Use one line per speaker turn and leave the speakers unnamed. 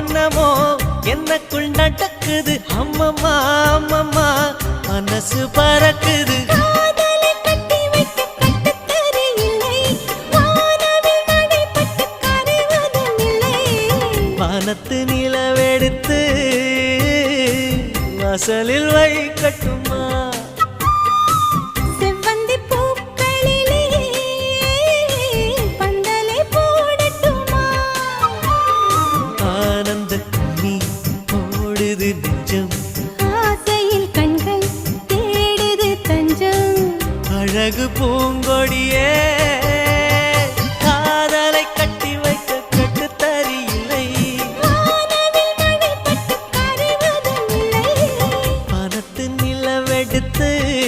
என்னமோ? எனக்குள் நடக்குது. அம்மம்மா அம்மம்மா மனசு பறக்குது.
காதலை கட்டி வைக்க கட்டுத்தறி இல்லை
வானத்து நிலவெடுத்து வாசலில் வைக்கட்டுமா? நெஞ்சம்
ஆசையில் கண்கள் தேடுது தஞ்சம்.
அழகு பூங்கொடியே காதலை கட்டி வைக்க கட்டு தறியில்லை பணத்து